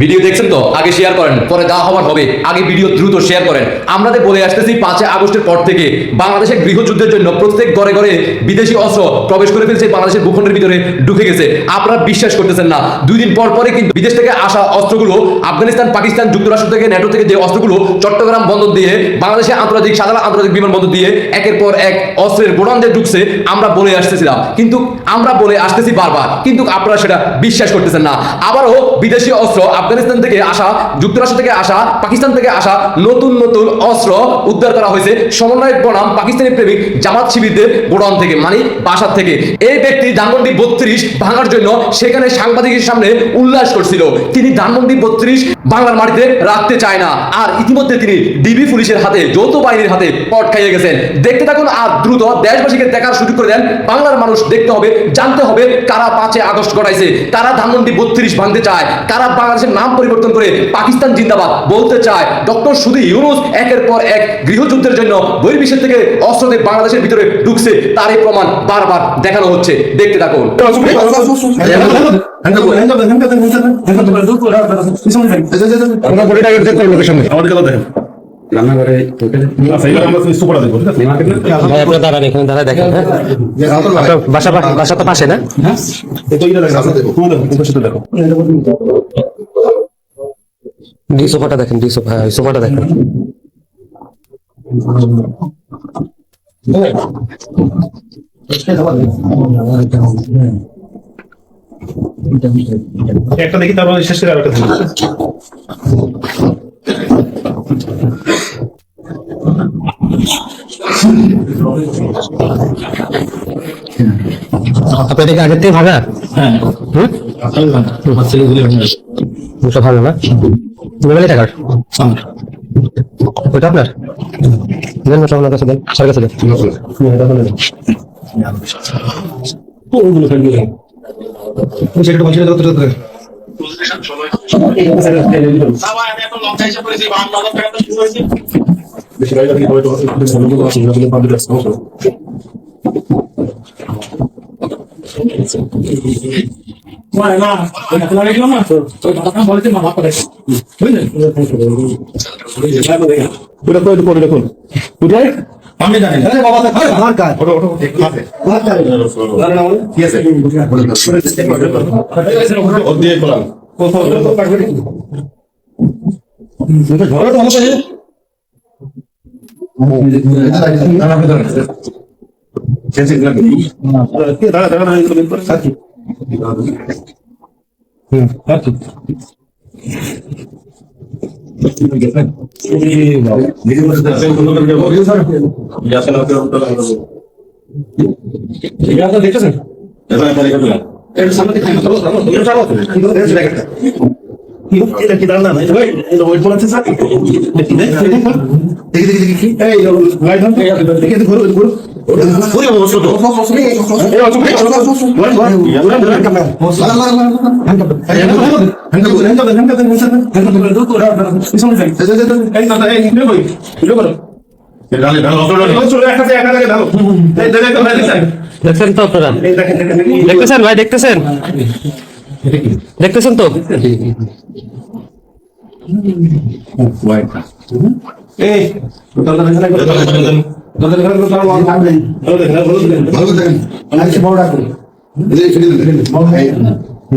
Video দেখছেন তো? আগে শেয়ার করেন, পরে যা হওয়ার হবে। আগে ভিডিও দ্রুত শেয়ার করেন। আমরা যে বলে আসতেছি, পাঁচই আগস্টের পর থেকে বাংলাদেশের গৃহযুদ্ধের জন্য প্রত্যেক ঘরে ঘরে বিদেশি অস্ত্র প্রবেশ করে ফেলছে, বাংলাদেশের ভূখণ্ডের ভিতরে ঢুকে গেছে। আপনারা বিশ্বাস করতেছেন না। দুই দিন পর পরে কিন্তু বিদেশ থেকে আসা অস্ত্রগুলো, আফগানিস্তান, পাকিস্তান, যুক্তরাষ্ট্র থেকে নেটো থেকে যে অস্ত্রগুলো চট্টগ্রাম বন্দর দিয়ে, বাংলাদেশে আন্তর্জাতিক, সাধারণ আন্তর্জাতিক বিমান বন্দর দিয়ে একের পর এক অস্ত্রের গোডাউন দিয়ে ঢুকছে, আমরা বলে আসতেছিলাম। কিন্তু আমরা বলে আসতেছি বারবার। কিন্তু আপনারা সেটা বিশ্বাস করতেছেন না। আবারও বিদেশি অস্ত্র আফগানিস্তান থেকে আসা, যুক্তরাষ্ট্র থেকে আসা, পাকিস্তান থেকে আসা নতুন নতুন অস্ত্র উদ্ধার করা হয়েছে। সমন্বয় বনাম পাকিস্তানি প্রেমিক জামাত শিবিরদের গোডাউন থেকে মানে বাসার থেকে। এই ব্যক্তি ধানমন্ডি বত্রিশ ভাঙার জন্য সেখানে সাংবাদিকের সামনে উল্লাস করছিল। তিনি ধানমন্ডি বত্রিশ বাংলার মাটিতে রাখতে চায় না। আর ইতিমধ্যে তিনি ডিবি পুলিশের হাতে, যৌথ বাহিনীর হাতে পট খাইয়ে গেছেন। দেখতে থাকুন আর দ্রুত দেশবাসীকে দেখার সুযোগ করে দেন। বাংলার মানুষ দেখতে হবে, জানতে হবে কারা পাঁচে আগস্ট ঘটাইছে কারা ধানমন্ডি বত্রিশ ভাঙতে চায়? কারা বাংলাদেশের নাম পরিবর্তন করে পাকিস্তান জিন্দাবাদ বলতে চায় ডক্টর সুদী ইউনুস। একের পর এক গৃহযুদ্ধের জন্য বহির্বিশ্বের থেকে অস্ত্রদের বাংলাদেশের ভিতরে ঢুকছে তার এই প্রমাণ বারবার দেখানো হচ্ছে। দেখতে থাকুন। রান্নাঘরে আপনার দাঁড়ান এখানে দাঁড়া দেখেন হ্যাঁ। বাসা বাসা তো পাশে না তুমি সেটা দেখো। ডি সোফাটা দেখেন ডি সোফা হ্যাঁ, সোফাটা দেখেন। একটা দেখি তারপর শেষ করে আরেকটা দেখি। আপনার এদিকে আগের থেকে ভাঙা হ্যাঁ। ভালো না? মোবাইলে টাকার ওইটা আপনার? দেন ওটা আপনার কাছে দেন স্যার কাছে দেন। সেটা বলছিল কত কত বেশি গাড়ি গাড়ি হয়তো সেগুলো আছে যেগুলো দেখেছেন ওয়েট করাচ্ছে স্যার দেখি দেখি দেখি দেখি কি এই লাইট অন দেখি দেখি ঘুরো ঘুরো পুরো অবস্থা তো এই অবস্থা এই অবস্থা দেখছেন তো আপনারা দেখতেছেন ভাই দেখতেছেন দেখতেছেন তো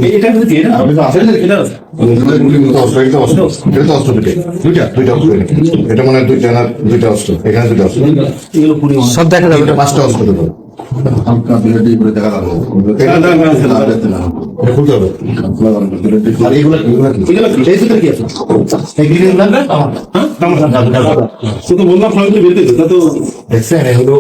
এটা কি এটা আপনি তো আসলে এটা দুইটা। দুইটা অস্ত্র। এটা মানে দুইটা না দুইটা অস্ত্র। এখানে দুইটা অস্ত্র। এগুলো পুরি সব দেখা যাবে। এটা পাঁচটা অস্ত্র দেবো। এটা খুলতে করে দেখা লাগল হ্যাঁ বললাম তো দেখছেন এগুলো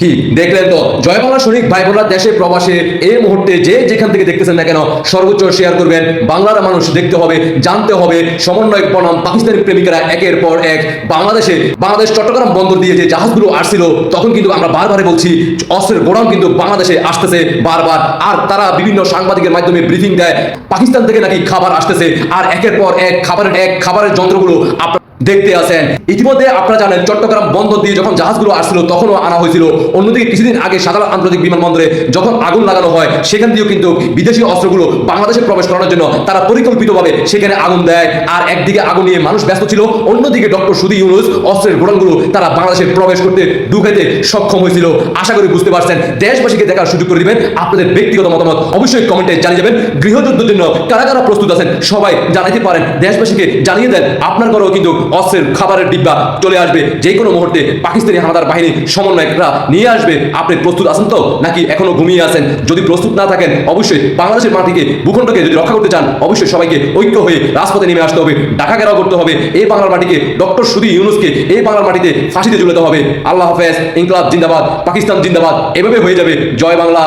কি? দেখলেন তো জয় বাংলা শরীফ ভাই বোনরা দেশে প্রবাসে এই মুহূর্তে যে যেখান থেকে দেখতেছেন না কেন, সর্বোচ্চ শেয়ার করবেন। বাংলার মানুষ দেখতে হবে, জানতে হবে সমন্বয় বনাম পাকিস্তানি প্রেমিকারা একের পর এক বাংলাদেশে, বাংলাদেশ চট্টগ্রাম বন্দর দিয়ে যে জাহাজগুলো আসছিল, তখন কিন্তু আমরা বারবারে বলছি, অস্ত্রের গোডাউন কিন্তু বাংলাদেশে আসতেছে বারবার। আর তারা বিভিন্ন সাংবাদিকের মাধ্যমে ব্রিফিং দেয়, পাকিস্তান থেকে নাকি খাবার আসতেছে। আর একের পর এক, খাবারের এক, খাবারের যন্ত্রগুলো আপনার দেখতে আসেন ইতিমধ্যে আপনারা জানেন, চট্টগ্রাম বন্দর দিয়ে যখন জাহাজগুলো আসছিল, তখনও আনা হয়েছিল অন্যদিকে কিছুদিন আগে সাধারণ আন্তর্জাতিক বিমানবন্দরে যখন আগুন লাগানো হয়, সেখান দিয়েও কিন্তু বিদেশি অস্ত্রগুলো বাংলাদেশে প্রবেশ করানোর জন্য তারা পরিকল্পিতভাবে সেখানে আগুন দেয়। আর একদিকে আগুন নিয়ে মানুষ ব্যস্ত ছিল, অন্যদিকে ডক্টর সুদী ইউনুস অস্ত্রের গোডাউনগুলো তারা বাংলাদেশে প্রবেশ করতে ঢুকাইতে সক্ষম হয়েছিল। আশা করি বুঝতে পারছেন, দেশবাসীকে দেখার সুযোগ করে দিবেন। আপনাদের ব্যক্তিগত মতামত অবশ্যই কমেন্টে জানিয়ে যাবেন। গৃহযুদ্ধের জন্য কারা কারা প্রস্তুত আছেন সবাই জানাইতে পারেন। দেশবাসীকে জানিয়ে দেন, আপনার ঘরেও কিন্তু অস্ত্রের খাবারের ডিব্বা চলে আসবে। যে কোনো মুহূর্তে পাকিস্তানি হানাদার বাহিনী সমন্বয়করা নিয়ে আসবে আপনি প্রস্তুত আছেন তো? নাকি এখনও ঘুমিয়ে আছেন? যদি প্রস্তুত না থাকেন, অবশ্যই বাংলাদেশের মাটিকে, ভূখণ্ডকে যদি রক্ষা করতে চান, অবশ্যই সবাইকে ঐক্য হয়ে রাজপথে নেমে আসতে হবে। ঢাকা ঘেরাও করতে হবে। এই বাংলার মাটিকে, ডক্টর সুদী ইউনুসকে এই বাংলার মাটিতে ফাঁসিতে ঝুলাতে হবে। আল্লাহ হাফেজ, ইনকলাব জিন্দাবাদ, পাকিস্তান জিন্দাবাদ, এভাবে হয়ে যাবে। জয় বাংলা।